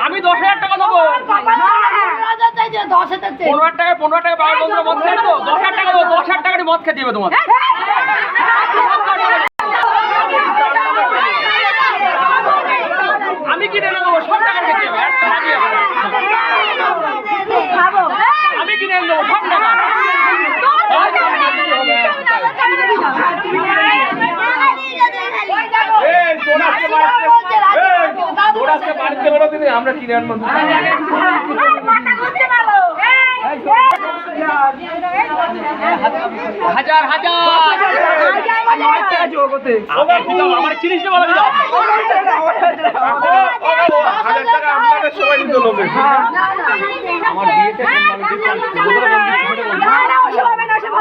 আমি দশ হাজার টাকা দেবো পনেরো হাজার দশ হাজার চাইছে। পনেরো হাজার টাকা পনেরো টাকা বাবার বন্ধুরা মদ খেয়ে দেবো দশ হাজার টাকা দেবো দশ হাজার টাকা মদ খেতে দিবে তোমার আমি কিনে এনে দেবো সব টাকা খেতে দেবে একটা টাকা দিয়ে হবে না। খাব। আমি কিনে এনে দেবো সব টাকা এই, তোর আজকে মাসিমা বাড়িতে- বলছে রাজি এই, করতে, দাদু তোর আজকে বলছে বাড়িতে বেরোতে নেই, আমরা কিনে আনব দুটো। হাজার হাজার আমার চিনিস না বলো হাজার টাকা আপনাদের সবাই দিতে লোকে। আমার বিয়েতে কম দামের gift আনিস, বোতলে বন্ধ দিচ্ছি, ছোট বন্ধ। না, না, ওসব হবে না, ওসব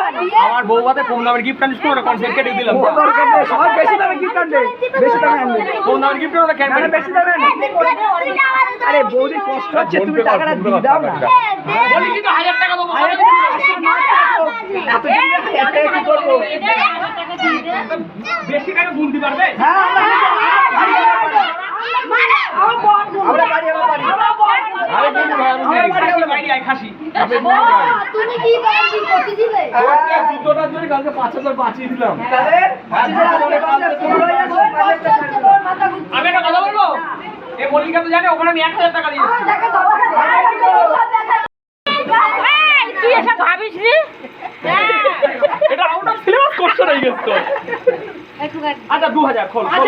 আমার বউভাতে কম দামের গিফট আনিস কোনো কনসেপ্ট কেটে দিলাম বেশি দামে গিফট আনবে বেশি দামে আনবে কম দামের গিফট ওটা কেন মানে বেশি দামে আনবে আরে বৌদি কষ্ট হচ্ছে তুমি টাকাটা দিয়ে দাও না বলি কিন্তু হাজার টাকা দেবো এত দিন হাজার টাকা কি করব বেশি টাকা গুনতে পারবে হ্যাঁ আমি একটা কথা বলব মল্লিকা তো জানে ওখানে আমি এক হাজার টাকা দিয়েছি। তুই ভাবিস রে এটা আউট অফ সিলেবাস কোশ্চেন হয়ে গেছে তো। আচ্ছা দু হাজার খোল খোল।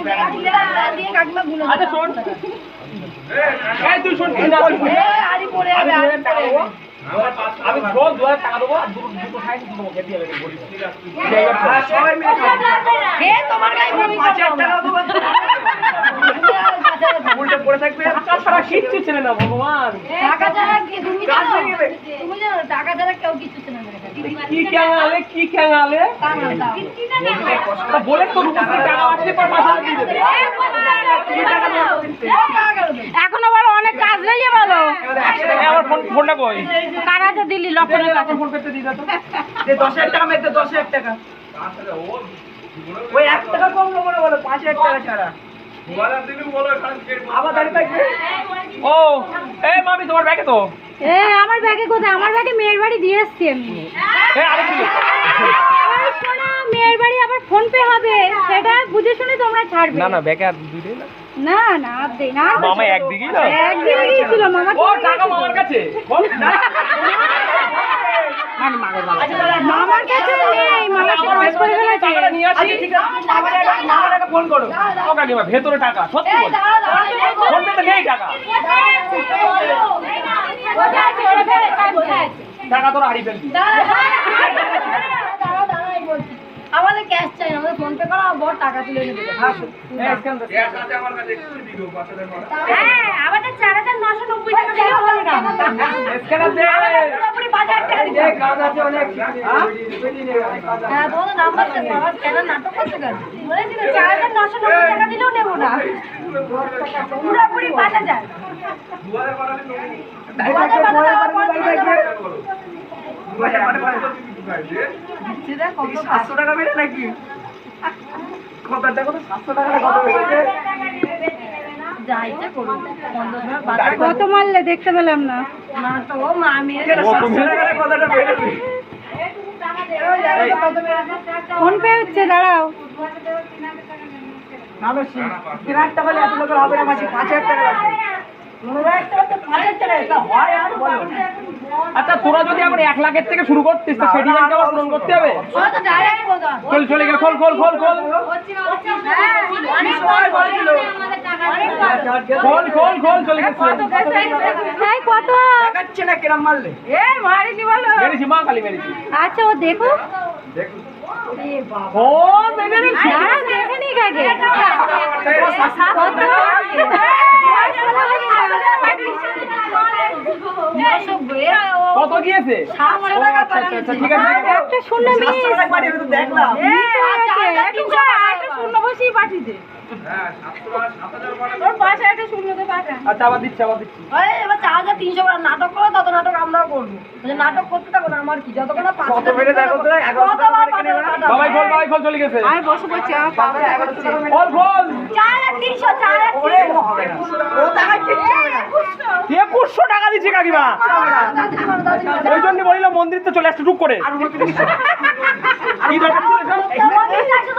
থেকে তুলে দাও, দিয়ে কাকিমা গুলো দাও। আচ্ছা শোন। তুই শোন কিনা এ, আড়ি পড়ে যাবে, আড়ি পড়ে যাবে। আমি শোন দু হাজার টাকা দেবো আর দুটো দুটো সাইড দেবো খেতে হবে বলি। সবাই মিলে হে, তোমার গায়ে পাঁচ হাজার টাকা দেবো উল্টে পড়ে থাকবে। টাকা ছাড়া কিচ্ছু ছেলে না ভগবান। টাকা ছাড়া কি তুমি টাকা ছাড়া কেউ কিছু চেনে না। কি ক্যাঙালে কি ক্যাঙালে তা। তা বলে তো তো। এখনও বলো অনেক কাজ আমার ফোন ফোনটা কই? কার আছে দিল্লি লক্ষণের কাছে। ফোন করতে দিয়ে দাও তো দশ হাজার টাকা মেয়েতে দশ হাজার টাকা। ওই এক টাকা কম নেব না বলো পাঁচ হাজার টাকা ছাড়া। আবার ও এই মামি তোমার ব্যাগে তো। এ আমার ব্যাগে কোথায়? আমার ব্যাগে মেয়ের বাড়ি দিয়ে এসছি আমি। মেয়ের বাড়ি আবার ফোন পে হবে। সেটা বুঝে শুনে তোমরা ছাড়বে। না না ব্যাগে আর দুইটাই না? না না আর দেই না। মামা একদিকেই না? একদিকে গিয়েছিল মামা। ও টাকা মামার কাছে। বল। মামার কাছে নেই মামা খরচ করে ফেলেছে। টাকাটা নিয়ে আসি। আচ্ছা ভেতরে টাকা সত্যি এই, বল দাঁড়াও, দাঁড়াও, ফোন পেতে নেই টাকা। তোর হারিয়ে ফেলবি। আমাদের ক্যাশ চাই আমাদের ফোন পে করো বড় টাকা তুলে নেবে হ্যাঁ আমাদের চার হাজার নশো নব্বই টাকা হ্যাঁ হ্যাঁ বলো নাম্বার বাবা কেন নাটক করছে কেন বলেছি চার হাজার নশো নব্বই টাকা দিলেও নেব না পুরোপুরি পাঁচ হাজার সাতশো টাকা বেড়ে নাকি কত টাকা সাতশো টাকা কত বেড়েছে যা ইচ্ছে করুন কত মারলে? দেখতে পেলাম না। না তো মা মেয়ে ফোন পে হচ্ছে দাঁড়াও। না বেশি তিন হাজার টাকা হলে এত লোকের হবে না মাসে পাঁচ হাজার টাকা লাগবে। হয় আচ্ছা তোরা যদি আবার এক লাখের থেকে শুরু করতিস তো আবার পূরণ করতে হবে তো ডাইরেক্ট বলতো চল চলে খোল খোল খোল খোল খোল খোল খোল চলে গেছে কত দেখাচ্ছে না কিরম মারলে এ মারিনি বলো মেরেছি মা কালী মেরেছি আচ্ছা ও দেখো ও দেখে দেখে নি আগে কত কত গিয়েছে? আচ্ছা আবার দিচ্ছি আবার দিচ্ছি। আবার চার হাজার তিনশো করব বলছে, নাটক করতে থাকো না আমার কি? যতক্ষণ না পাঁচ কত মেরে দেখো তো? এগারোশো টাকা কতবার করে কিনে পাঠাবো, না? বাবাই খোল বাবাই খোল চলে গেছে। আমি বসে পড়ছি আমার পাপা এগারোশো টাকা মেরে- খোল খোল। চার হাজার তিনশো চার হাজার ওরে হবে না ও টাকায় কিচ্ছু হবে না একুশশো টাকা দিচ্ছি কাকিমা। ওই জন্য বলিলাম মন্দির তো চলে আসছে টুক করে। আর কি দরকার ছিল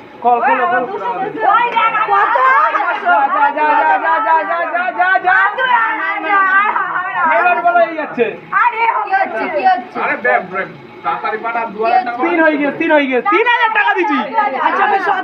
কল কল কল। তিন হয়ে গেছে তিন হয়ে গেছে। তিন হাজার টাকা দিচ্ছি। আচ্ছা বেশ আর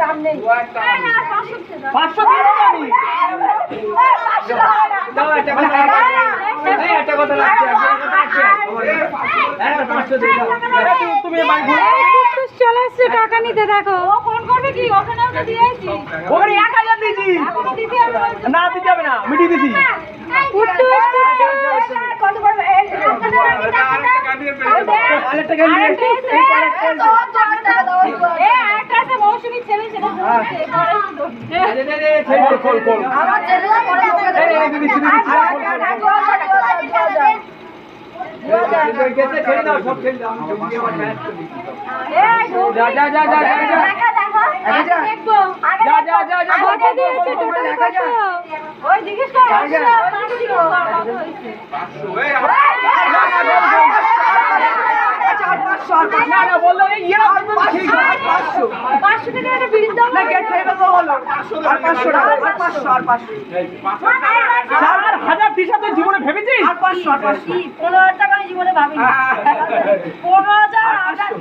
দাম নেই চলে আসছে টাকা নিতে দেখো ফোন করবে কি ওখানেও তো দিয়ে ওখানে এক হাজার দিয়েছি না দিতে হবে না মিটিয়ে দিছি কত করবে আরেকটা গাড়ি তুমি ছেলে সেটা আমার ছেলে ওই জিজ্ঞেস কর হাজার পনেরো হাজার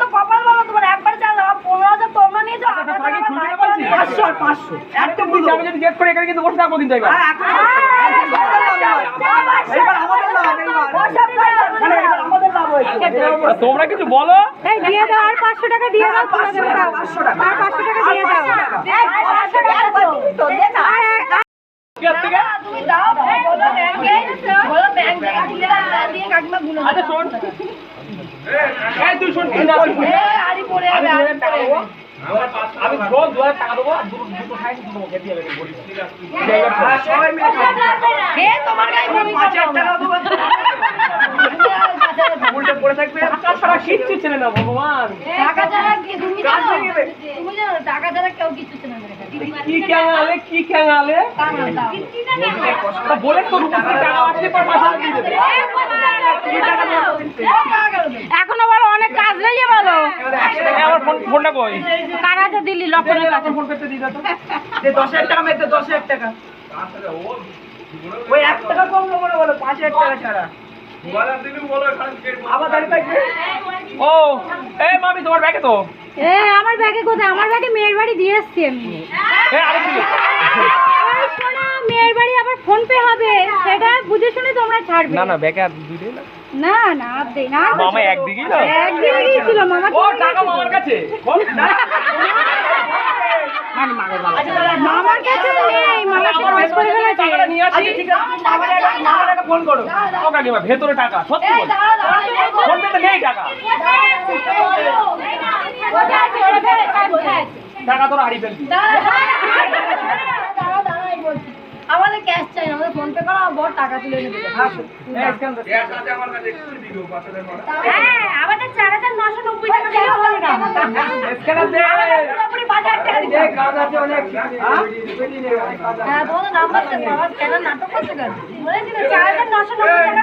তো কপাল পাঁচশো আর পাঁচশো একদম আমি যদি এখানে কিন্তু তোমরা কিছু বলো এই দিয়ে দাও আর 500 টাকা দিয়ে দাও 500 টাকা 500 আর 500 টাকা দিয়ে দাও তোমার গায়ে উল্টে পড়ে থাকবে। টাকা ছাড়া কিচ্ছু ছিল না ভগবান। টাকা ছাড়া কি তুমি জানো? তুমি জানো টাকা ছাড়া কেউ কিছু চেনে না কি ক্যাঙালে কি ক্যাঙালে তা না, তাও। তা বলে তো রূপশ্রী টাকা আসলে পর পাঁচ হাজার দিয়ে দেবে। এখনও বলো অনেক কাজ নেই বলো। আমার ফোন ফোনটা কই? কারা তো দিল্লি লক্ষণের কাছে ফোন করতে দিয়ে তো। যে দশ হাজার টাকা মেয়েতে দশ হাজার টাকা। ওই এক টাকা কম নেব না বলো পাঁচ হাজার টাকা ছাড়া। ও এই মামি তোমার ব্যাগে তো। এ আমার ব্যাগে কোথায়? আমার ব্যাগে মেয়ের বাড়ি দিয়ে এসছি আমি। এ মেয়ের বাড়ি আবার ফোন পে হবে। সেটা বুঝে শুনে তোমরা ছাড়বে। না না ব্যাগে আর দুইটাই না। না না আর দেই না। মামা একদিকেই না? একদিকে গিয়েছিল মামা ও টাকা মামার কাছে। মামার কাছে নেই মামা আমার খরচ করে ফেলেছে। টাকাটা নিয়ে আসি। আচ্ছা ঠিক আছে তুমি মামার একটা- মামার একটা ফোন করো ও কাকিমা ভেতরে টাকা সত্যি বল ফোন পেতে নেই টাকা টাকা তোর হারিয়ে ফেলবি আমাদের ক্যাশ চাই না আমাদের ফোন পে করো আমার বর টাকা তুলে নেবে হ্যাঁ আমাদের চার হাজার নশো নব্বই টাকা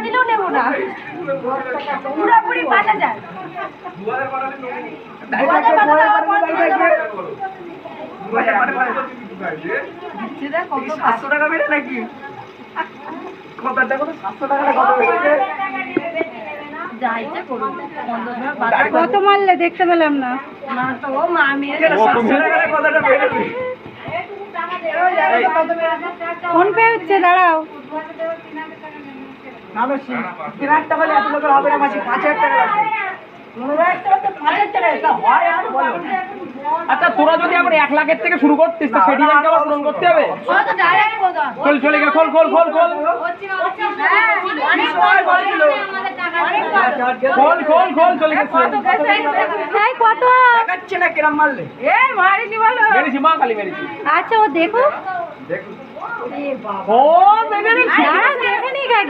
দিলেও নেব না পুরোপুরি পাঁচ হাজার দু হাজার সাতশো টাকা নাকি? কত মারলে দেখতে পেলাম না। ফোন পে হচ্ছে দাঁড়াও। তিন হাজার টাকা এত লোকের হবে না মাসি পাঁচ হাজার টাকা হয় আর আচ্ছা তোরা যদি আবার এক লাখের থেকে শুরু করতিস তো সেটি ব্যাংকে আবার পূরণ করতে হবে চল চলে গিয়ে খোল খোল খোল খোল খোল খোল খোল চলে গেছে কত দেখাচ্ছে না কিরম মারলে এ মারিনি বলো মেরেছি মা খালি মেরেছি আচ্ছা ও দেখো ও দেখে নি কত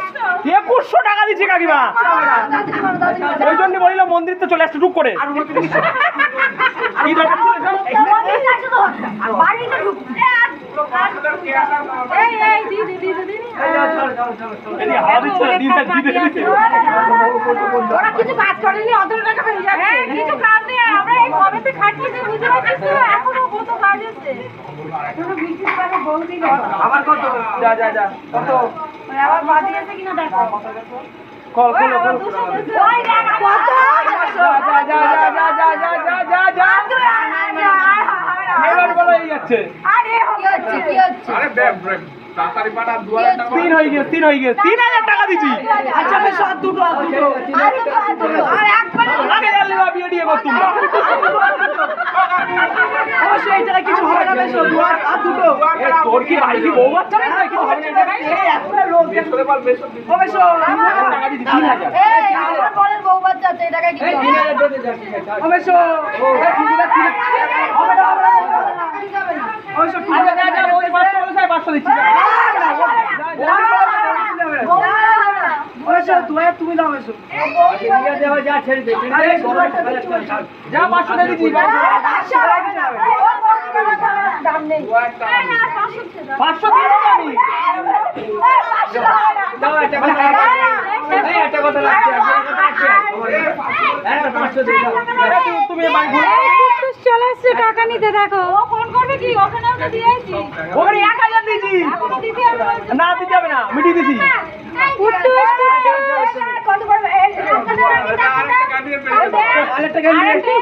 একুশশো টাকা দিচ্ছে কাকিমা। ওই জন্য বলিল মন্দির তো চলে আসছে টুক করে। আবার কত? যা যা যা কত? আবার বাদিয়েছে কিনা দেখো খোল খোল খোল ওই দেখ কত যা যা যা যা যা যা যা যা যা এবার বলো যাচ্ছে আরে হচ্ছে কি হচ্ছে আরে ব্যাগ ব্যাগ তাড়াতাড়ি পাঠা দুয়ারে টাকা তিন হয়ে গেছে তিন হয়ে গেছে তিন হাজার টাকা দিচ্ছি আচ্ছা বেশ আর দুটো আর দুটো আর দুটো, আর আগে জানলে বিয়ে দিয়ে করতুম না তোর কি বাড়ি কি বউ বাচ্চা নেই কি হবে না এই একটা লোক যে করে পাল বেশ অবশ্য টাকা দিদি 3000 এই আমার বলের বউ বাচ্চা আছে এই কি হবে অবশ্য হবে না হবে না অবশ্য আচ্ছা যা যা ওই 500 বলে সাই 500 দিচ্ছি যা ছেড়ে দে যা দাম চলে আসছে টাকা নিতে দেখো ফোন করবে কি ওখানেও তো দিয়েছি ওখানে এক হাজার দিয়েছি। না দিতে হবে না মিটিয়ে দিছি কত করবে আরেকটা গান দিয়ে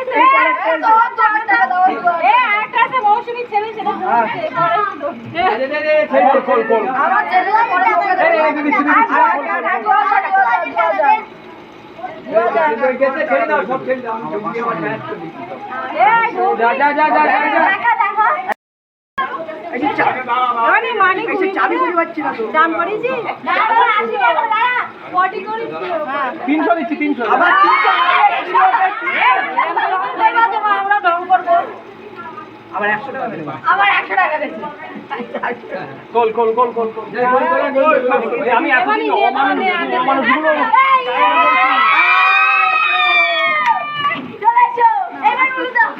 তিনশো দিচ্ছি তিনশো। আবার তিনশো। আবার একশো টাকা দিয়েছে call call call call call আমি এতদিন অমানুষ অমানুষগুলো এই, এই, চলে এসো এবার বলে দাও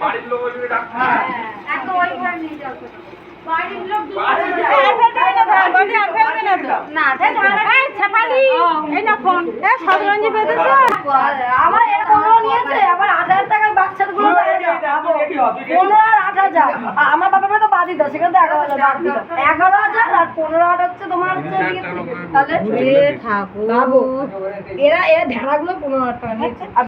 বাড়ির লোক ডাক্তার আমার এর পনেরো নিয়েছে আবার আট হাজার টাকার বাচ্চাগুলো পনেরো আর আট হাজার আমার বাড়ি তো বাদি দাও সেখানে এগারো হাজার বাদ দিল এগারো হাজার আর পনেরো হাজার হচ্ছে তোমার হচ্ছে তাহলে এরা এরা ঢেড়াগুলো পনেরো হাজার টাকা নিয়েছে